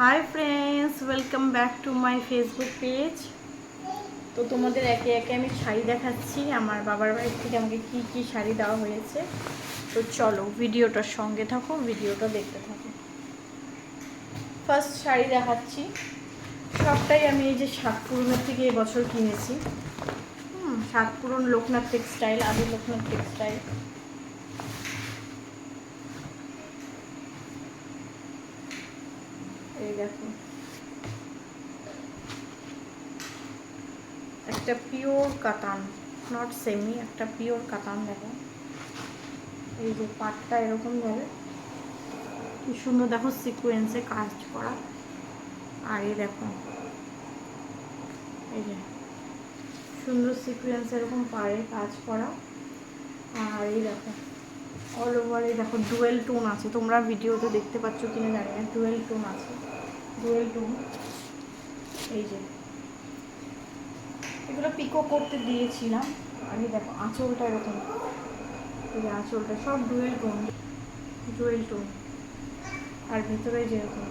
Hi friends welcome back to my Facebook page তো তোমাদের একে একে আমি শাড়ি দেখাচ্ছি। আমার বাবার বাড়ি থেকে আমাকে কি কি শাড়ি দেওয়া হয়েছে। তো চলো ভিডিওটার সঙ্গে থাকো, ভিডিওটা দেখতে থাকো। ফার্স্ট শাড়ি দেখাচ্ছি। সবটাই আমি এই যে সাতপুরনের থেকে এবছর কিনেছি। হুম সাতপুরন লোকনাথ টেক্সটাইল আদি লোকনাথ টেক্সটাইল দেখো। একটা পিওর কাতান নট সেমি একটা পিওর কাতান দেখো। এই যে পাটটা এরকম যাবে কি সুন্দর দেখো সিকুয়েন্সে কাজ করা। আর এই দেখো, এই যে সুন্দর সিকুয়েন্স এরকম পাড়ে কাজ করা। আর এই দেখো অল ওভার এই দেখো ডুয়েল টোন আছে। তোমরা ভিডিওতে দেখতে পাচ্ছ কিনা জানি না ডুয়েল টোন আছে। ডুয়েল টোন এই যে। এগুলো পিকো করতে দিয়েছিলাম। এই দেখো, আঁচলটা এরকম। এই আঁচলটা, সব ডুয়েল টোন ডুয়েল টোন আর ভেতরে যেরকম।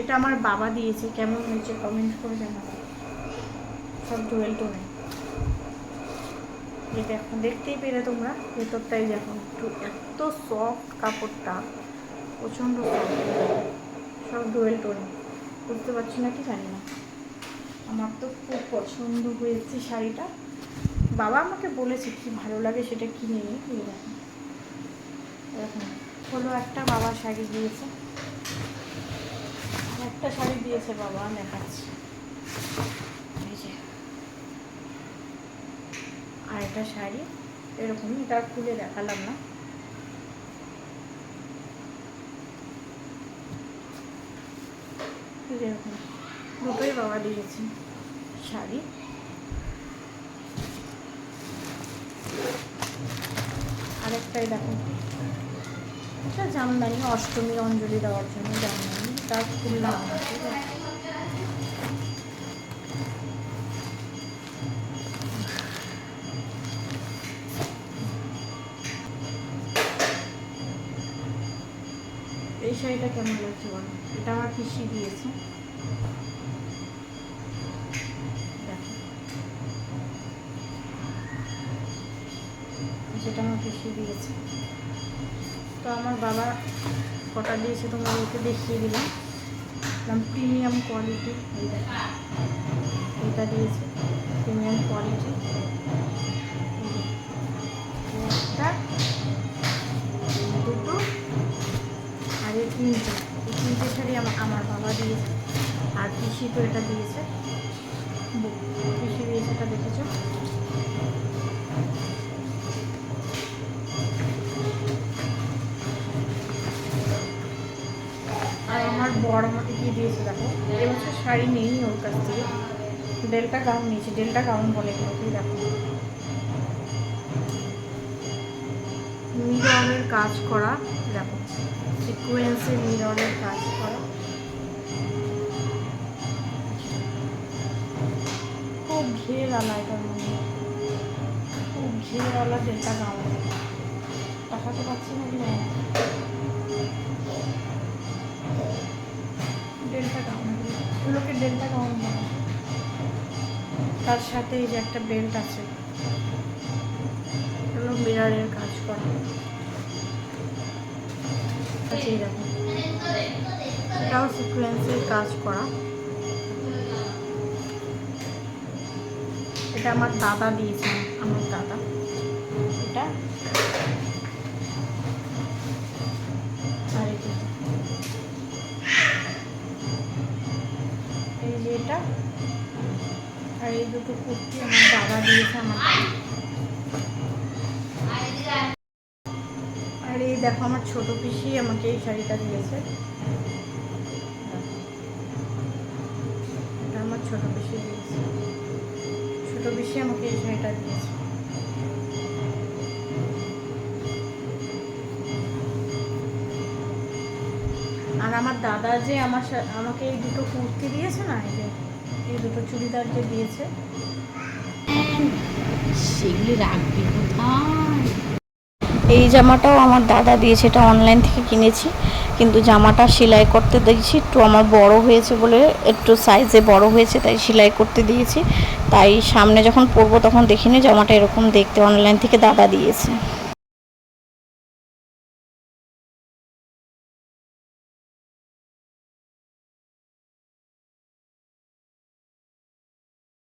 এটা আমার বাবা দিয়েছে, কেমন হয়েছে কমেন্ট করে জানাব। সব ডুয়েল টোনে এই দেখো, দেখতেই পেলে তোমরা, ভেতরটাই দেখো। একটু এত সফট কাপড়টা, প্রচণ্ড সফট সব ডুয়েল টোনে বুঝতে পারছি না কি জানি না। আমার তো খুব পছন্দ হয়েছে শাড়িটা। বাবা আমাকে বলেছে কি ভালো লাগে সেটা কিনে এই দেখো এরকম। হলো একটা বাবা শাড়ি দিয়েছে। একটা শাড়ি দিয়েছে বাবা দেখাচ্ছি। আর একটা শাড়ি, এরকম, এটা খুলে দেখালাম না। এরকম দুটোই বাবা দিয়েছে শাড়ি। আরেকটাই দেখো। এটা জামদানি, অষ্টমীর অঞ্জলি দেওয়ার জন্য জামদানি। তার খুললাম ঠিক আছে। এই শাড়িটা কেমন লাগছে বলো? এটা পিসি দিয়েছে? যেটা আমার পিসি দিয়েছে। তো আমার বাবা কটা দিয়েছে তোমাদেরকে দেখিয়ে দিলাম। প্রিমিয়াম কোয়ালিটি, এই দেখো। এটা দিয়েছে প্রিমিয়াম কোয়ালিটি। আমার বাবা দিয়েছে। আর পিসি তো এটা দিয়েছে। পিসি দিয়েছে এটা দেখেছ? আর আমার বড় আমাকে কি দিয়েছে দেখো? এবছর শাড়ি নেই ওর কাছ থেকে। ডেল্টা গাউন নিয়েছে, ডেল্টা গাউন বলে এগুলোকে দেখো। মিররের কাজ করা, দেখো। সিকুয়েন্সে মিররের কাজ করা খুব ঘেরালা এটার মধ্যে খুব ঘেরালা ডেল্টা গাউন দেখাতে পাচ্ছি না কি। ডেল্টা গাউন এগুলোকে ডেল্টা গাউন বলে তার সাথে এই যে একটা বেল্ট আছে এগুলো মিরারের কাজ করা আচ্ছা, এই দেখো। এটাও সিকুয়েন্সের কাজ করা। এটা আমার দাদা দিয়েছে আমার দাদা। এটা। আর এই যে এটা। আর এই দুটো কুর্তি আমার দাদা দিয়েছে আমার দেখো, আমার ছোট পিসি আমাকে এই শাড়িটা দিয়েছে। আমার ছোট পিসি দিয়েছে। ছোট পিসি আমাকে এই শাড়িটা দিয়েছে। আর আমার দাদা যে আমার আমাকে এই দুটো কুর্তি দিয়েছে না, এই যে, এই দুটো চুড়িদার যে দিয়েছে। সেগুলি রাখবি কোথায়? এই জামাটাও আমার দাদা দিয়েছে, এটা অনলাইন থেকে কিনেছি। কিন্তু জামাটা সেলাই করতে দিয়েছি একটু আমার বড় হয়েছে বলে, একটু সাইজে বড় হয়েছে, তাই সেলাই করতে দিয়েছি। তাই সামনে যখন পরবো তখন দেখিনি, জামাটা এরকম দেখতে অনলাইন থেকে দাদা দিয়েছে।